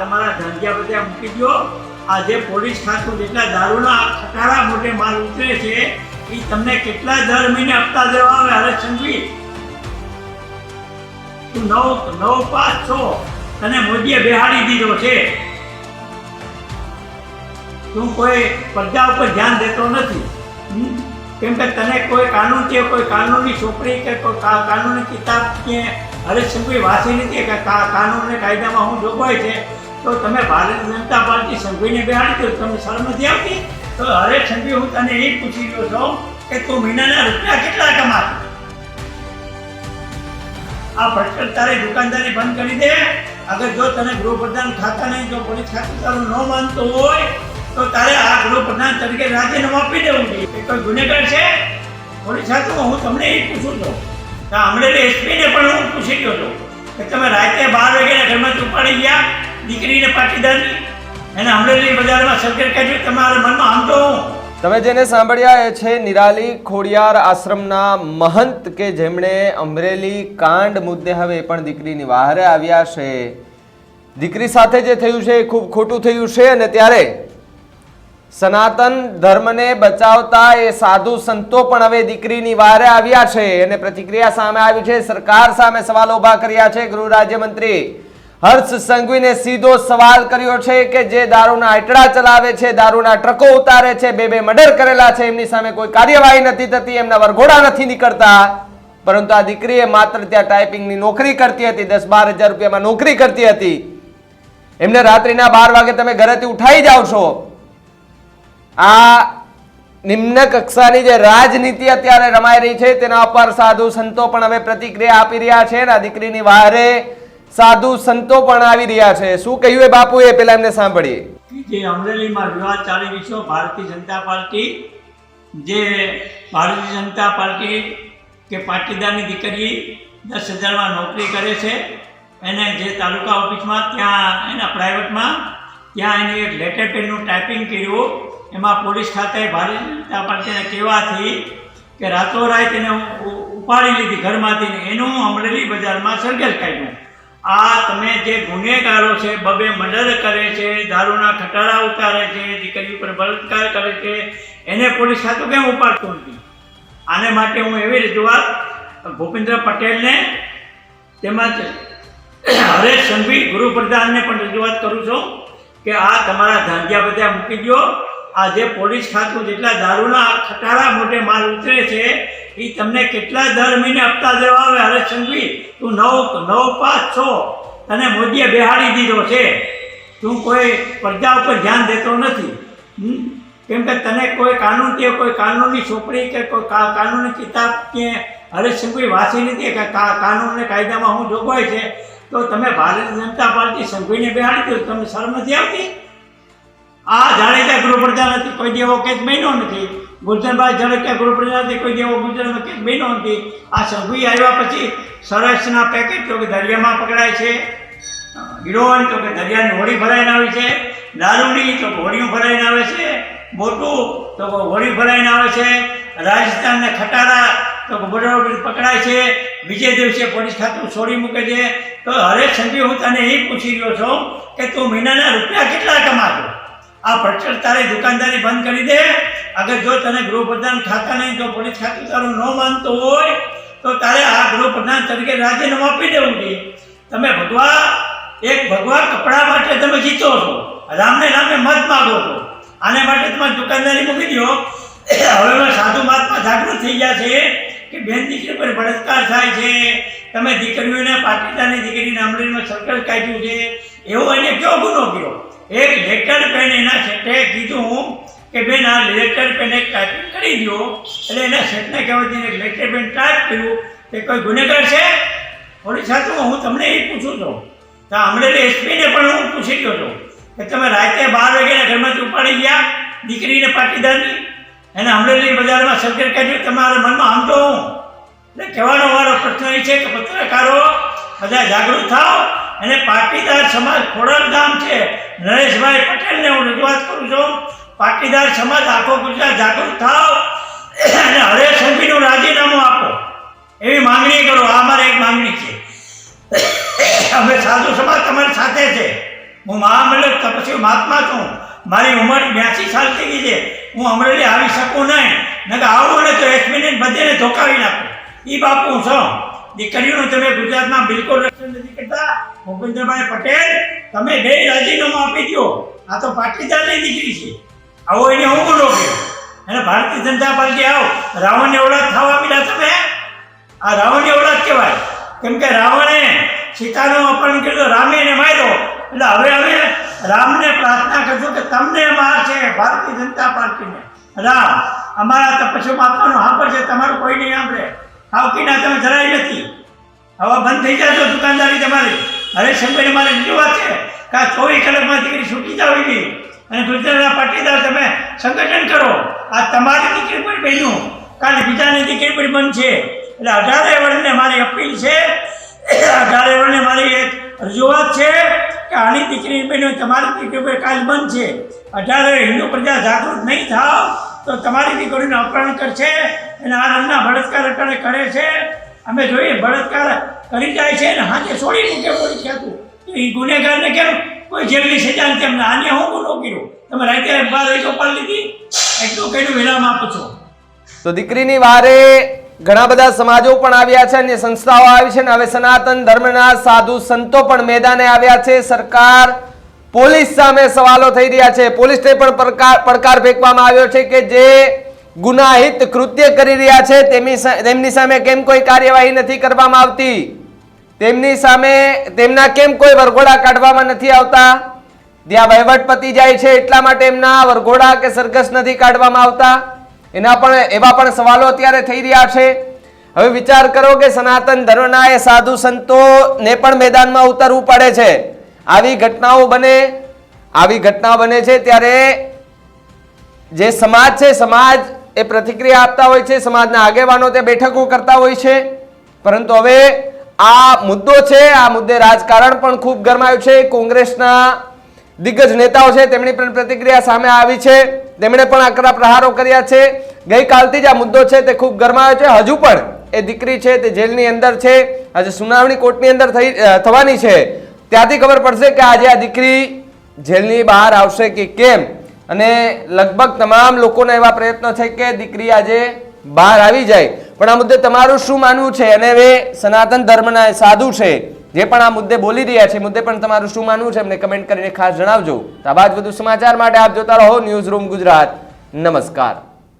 તમારા ધંધિયા બધા મૂકી દો આજે પોલીસ ખાતું જેટલા દારૂના ખટારા મોટે માલ ઉતરે છે એ તમને કેટલા દર મહિને હપ્તા દેવા આવે હરે સંઘવી તું નવ નવ પાંચ છો, તને મોદીએ બેહાડી દીધો છે. તું કોઈ પડદા ઉપર ધ્યાન દેતો નથી. કેમ કે તને કોઈ કાનૂન કે કોઈ કાનૂની છોકરી કે કોઈ કાનૂની કિતાબ કે હરેક સંઘવી વાંચી નથી કે કાનૂન ને કાયદામાં હું જોગવાય છે. તો તમે ભારતીય જનતા પાર્ટી સંઘવીને બેહાડી દો તમને શરમ નથી આવતી તો હરેક સંઘવી, હું તને એ પૂછી રહ્યો છું કે તું મહિનાના રૂપિયા કેટલા કમાશ આ તારી દુકાનદારી બંધ કરી દે. અગર જો તને ગૃહપ્રધાન ખાતા નહીં, જો પોલીસ ખાતું તારું ન માનતું હોય, તો તારે આ ગૃહપ્રધાન તરીકે રાજીનામું આપી દેવું જોઈએ. એ કોઈ ગુનેગાર છે? પોલીસ ખાતું હું તમને એ પૂછું છું. હમણાં એસપીને પણ હું પૂછી ગયો હતો કે તમે રાતે બાર વાગ્યાના ગયા દીકરીને પાટીદારની અને અમરેલી બજારમાં સરકાર છે, તમારા મનમાં આમ તો તમે જેને સાંભળ્યા એ છે નિરાલી ખોડિયાર આશ્રમના મહંત કે જેમણે અમરેલી કાંડ મુદ્દે હવે પણ દીકરીની વહારે આવ્યા છે. દીકરી સાથે જે થયું છે એ ખૂબ ખોટું થયું છે અને ત્યારે સનાતન ધર્મને બચાવતા એ સાધુ સંતો પણ હવે દીકરીની વારે આવ્યા છે. અને પ્રતિક્રિયા સામે આવી છે. સરકાર સામે સવાલો ઊભા કર્યા છે ગૃહ રાજ્યમંત્રી. હર્ષ સંઘવીને સીધો સવાલ કર્યો છે કે જે દારૂના આટડા ચલાવે છે, દારૂના ટ્રકો ઉતારે છે, બે બે મર્ડર કરેલા છે, એમની સામે કોઈ કાર્યવાહી નથી થતી, એમના વરઘોડા નથી નીકળતા. પરંતુ આ દીકરીએ માત્ર ત્યાં ટાઈપિંગની નોકરી કરતી હતી, દસ બાર હજાર રૂપિયામાં નોકરી કરતી હતી. એમને રાત્રિના બાર વાગે તમે ઘરેથી ઉઠાઈ જાઓ છો. આ નિમ્ન કક્ષાની જે રાજનીતિ અત્યારે રમાઈ રહી છે, તેના ઉપર સાધુ સંતો પણ હવે પ્રતિક્રિયા આપી રહ્યા છે અને આ દીકરીની વારે સાધુ સંતો પણ આવી રહ્યા છે. શું કહ્યું એ બાપુએ? પેલા એમને સાંભળીએ. જે અમરેલીમાં વિવાદ ચાલી રહ્યો છે, ભારતીય જનતા પાર્ટી, જે ભારતીય જનતા પાર્ટી કે પાટીદારની દીકરી દસ હજારમાં નોકરી કરે છે, એને જે તાલુકા ઓફિસમાં ત્યાં, એના પ્રાઇવેટમાં, ત્યાં એને એક લેટર પેનનું ટાઈપિંગ કર્યું. એમાં પોલીસ ખાતે ભારતીય જનતા પાર્ટીને કહેવાથી કે રાતોરાત એને ઉપાડી લીધી ઘરમાંથી એનું અમરેલી બજારમાં સર્ગેલ કાઢ્યું. આ તમે જે ગુનેગારો છે, બબે મર્ડર કરે છે, દારૂના ખટારા ઉતારે છે, દીકરી ઉપર બળાત્કાર કરે છે, એને પોલીસ સાથે કેમ ઉપાડતું નથી? આને માટે હું એવી રજૂઆત ભૂપેન્દ્ર પટેલને, તેમજ હરેશ સંઘવી ગુરુપ્રધાનને પણ રજૂઆત કરું છું કે આ તમારા ધાંધિયા બધા મૂકી દો આ જે પોલીસ ખાતું જેટલા દારૂના ખટારા મોટે માલ ઉતરે છે એ તમને કેટલા દર મહિને હપ્તા દેવા આવે હરેશ તું નવ નવ પાંચ છો તને મોદીએ બેહાડી દીધો છે. તું કોઈ પ્રજા ઉપર ધ્યાન દેતો નથી? કેમ કે તને કોઈ કાનૂન કે કોઈ કાનૂની છોકરી કે કોઈ કાનૂની કિતાબ કે હરેશ સંઘવી વાંચી નથી કે કાનૂન અને કાયદામાં હું જોગવાઈ છે, તો તમે ભારતીય જનતા પાર્ટી સંઘવીને બેહાડી દો તમને શરમ નથી આવતી? આ જાડેજા ગૃહપ્રધાન હતી કોઈ દેવો કેસ બન્યો નથી. ગુલશનભાઈ ઝડકિયા ગૃહપ્રધાન હતી કોઈ દેવો ગુજરાતમાં કેસ બન્યો નથી. આ સંઘવી આવ્યા પછી સરસના પેકેટ તો કે દરિયામાં પકડાય છે. હિરોઈન તો કે દરિયાની હોળી ભરાઈને આવી છે. દારૂની તો હોળીઓ ભરાઈને આવે છે. મોટું તો હોળી ભરાઈને આવે છે. રાજસ્થાનના ખટારા તો બરોબર પકડાય છે. બીજે દિવસે પોલીસ ખાતું છોડી મૂકે છે. તો હરેક સંઘવી હું તને એ પૂછી રહ્યો છું કે તું મહિનાના રૂપિયા કેટલા કમાતો? આ ભટકર તારી દુકાનદારી બંધ કરી દે. અગર જો તને ગૃહપ્રધાન ખાતા નહીં, જો પોલીસ ખાતું તારું ન માનતું હોય, તો તારે આ ગૃહપ્રધાન તરીકે રાજીનામું આપી દેવું જોઈએ તમે ભગવા, એક ભગવા કપડા માટે તમે જીતો છો. રામને રામે મત માગો છો. આને માટે તમે દુકાનદારી મૂકી દો હવે સાધુ મહાત્મા જાગૃત થઈ ગયા છે કે બેન દીકરી પર બળાત્કાર થાય છે. તમે દીકરીઓને પાટીદારની દીકરીને અમરેલીમાં સર્કલ કાઢ્યું છે. એવો એને કયો ગુનો કર્યો? એક લેટર પેન એના શેઠે કીધું કે બેન, આ લેટર પેન એક ટાઈપિંગ કરી દો એટલે એના શેઠને કહેવાથી એક લેટર પેન ટાઈપ કર્યું કે કોઈ ગુનેગાર છે? પોલીસ સાથે હું તમને એ પૂછું છું. તો અમરેલી એસપીને પણ હું પૂછી ગયો છું કે તમે રાતે બાર વાગ્યાના ઘરમાંથી ઉપાડી ગયા દીકરીને પાટીદારની? અને અમરેલી બજારમાં સરકાર કાઢ્યું, તમારા મનમાં આમ તો હું. એટલે કહેવાનો મારો પ્રશ્ન એ છે કે પત્રકારો, બધા જાગૃત થાઓ. અને પાટીદાર સમાજ ખોડલ ગામ છે. નરેશભાઈ પટેલને હું રજૂઆત કરું છું. પાટીદાર સમાજ આખો ગુજરાત જાગૃત થાવ અને હરેશ સંઘીનું રાજીનામું આપો. એવી માંગણી કરો. આ મારી એક માંગણી છે. અમે સાધુ સમાજ તમારી સાથે છે. હું મહામંડળ તપસ્વી મહાત્મા છું. મારી ઉંમર બ્યાસી સાલ થઈ ગઈ છે. હું અમરેલી આવી શકું નહીં. નકર આવું ને તો એક મિનિટ બધેને ધોકાવી નાખું. એ બાપુ હું છું. દીકરીઓનું તમે ગુજરાતમાં બિલકુલ રક્ષણ નથી કરતા. ભૂપેન્દ્રભાઈ પટેલ, તમે બે રાજીનામું આપી દો આ તો પાટીદારની દીકરી છે. આવો એને હું બોલો કે? અને ભારતીય જનતા પાર્ટી આવો. રાવણની ઓળખ થવા મીડા તમે. આ રાવણની ઓળખ કહેવાય. કેમ કે રાવણે સીતાનું અપહરણ કર્યું, રામે એને માર્યો. એટલે હવે હવે રામને પ્રાર્થના કરજો કે તમને માર છે ભારતીય જનતા પાર્ટીને. રામ, અમારા તપસ્યા આપવાનું હાપર છે, તમારું કોઈ નહીં સાંભળે. આવકીના તમે જરાય નથી. હવે બંધ થઈ જશો દુકાનદારી તમારી. હરેશભાઈ મારે રજૂઆત છે કે આ ચોવીસ કલાકમાં દીકરી છૂટી જાવ એવી. અને ગુજરાતના પાટીદાર તમે સંગઠન કરો. આ તમારી દીકરી પણ બન્યું. કાલે બીજાની દીકરી પણ બનશે એટલે અઢારે વર્ણને મારી અપીલ છે. અઢારે વર્ણને મારી એક રજૂઆત છે કે આની દીકરી બન્યું તમારી દીકરી પર કાલ બનશે અઢારે હિન્દુ પ્રજા જાગૃત નહીં થાવ, તો તમારી દીકરીનું અપહરણ કરશે અને આ રંગના બળાત્કાર અટાણે કરે છે. અમે જોઈએ, બળાત્કાર કરી જાય છે અને હાથે છોડી મૂકે પોલીસ ખાતું તો. એ ગુનેગારને કેમ? કોઈ જેલની સજા નથી અમને આને હું ગુનો કર્યો? તમે રાતે બાર રહીતો પાડી લીધી? એટલું કઈનું વિરામ આપો છો. તો દીકરીની વારે ઘણા બધા સમાજો પણ આવ્યા છે અને સંસ્થાઓ આવી છે અને હવે સનાતન ધર્મના સાધુ સંતો પણ મેદાને આવ્યા છે. સરકાર, પોલીસ સામે સવાલો થઈ રહ્યા છે. પોલીસને પણ પડકાર પડકાર ફેંકવામાં આવ્યો છે કે જે ગુનાહિત કૃત્ય કરી રહ્યા છે, તેમની તેમની સામે કેમ કોઈ કાર્યવાહી નથી કરવામાં આવતી? તેમની સામે, તેમના કેમ કોઈ વરઘોડા કાઢવામાં નથી આવતા? ત્યાં વહીવટ પતી જાય છે, એટલા માટે એમના વરઘોડા કે સરઘસ નથી કાઢવામાં આવતા? એના પણ, એવા પણ સવાલો અત્યારે થઈ રહ્યા છે. હવે વિચાર કરો કે સનાતન ધર્મના એ સાધુ સંતોને પણ મેદાનમાં ઉતરવું પડે છે. આવી ઘટનાઓ બને, આવી ઘટના બને છે ત્યારે જે સમાજ છે, સમાજ એ પ્રતિક્રિયા આપતા હોય છે, સમાજના આગેવાનો તે બેઠકો કરતા હોય છે. પરંતુ હવે આ મુદ્દો છે, આ મુદ્દે રાજકારણ પણ ખૂબ ગરમાયું છે. કોંગ્રેસના દિગ્ગજ નેતાઓ છે, તેમની પણ પ્રતિક્રિયા સામે આવી છે. તેમણે પણ આકરા પ્રહારો કર્યા છે. ગઈકાલથી જ આ મુદ્દો છે તે ખૂબ ગરમાયો છે. હજુ પણ એ દીકરી છે, તે જેલની અંદર છે. આજે સુનાવણી કોર્ટની અંદર થઈ થવાની છે. ત્યાંથી ખબર પડશે કે આજે આ દીકરી જેલની બહાર આવશે કે કેમ? અને લગભગ તમામ લોકોના એવા પ્રયત્નો છે કે દીકરી આજે બહાર આવી જાય. પણ આ મુદ્દે તમારું શું માનવું છે? અને હવે સનાતન ધર્મના સાધુ છે, જે પણ આ મુદ્દે બોલી રહ્યા છે મુદ્દે પણ તમારું શું માનવું છે? એમને કમેન્ટ કરીને ખાસ જણાવજો. તો આ બાદ વધુ સમાચાર માટે આપ જોતા રહો ન્યૂઝ રૂમ ગુજરાત. નમસ્કાર.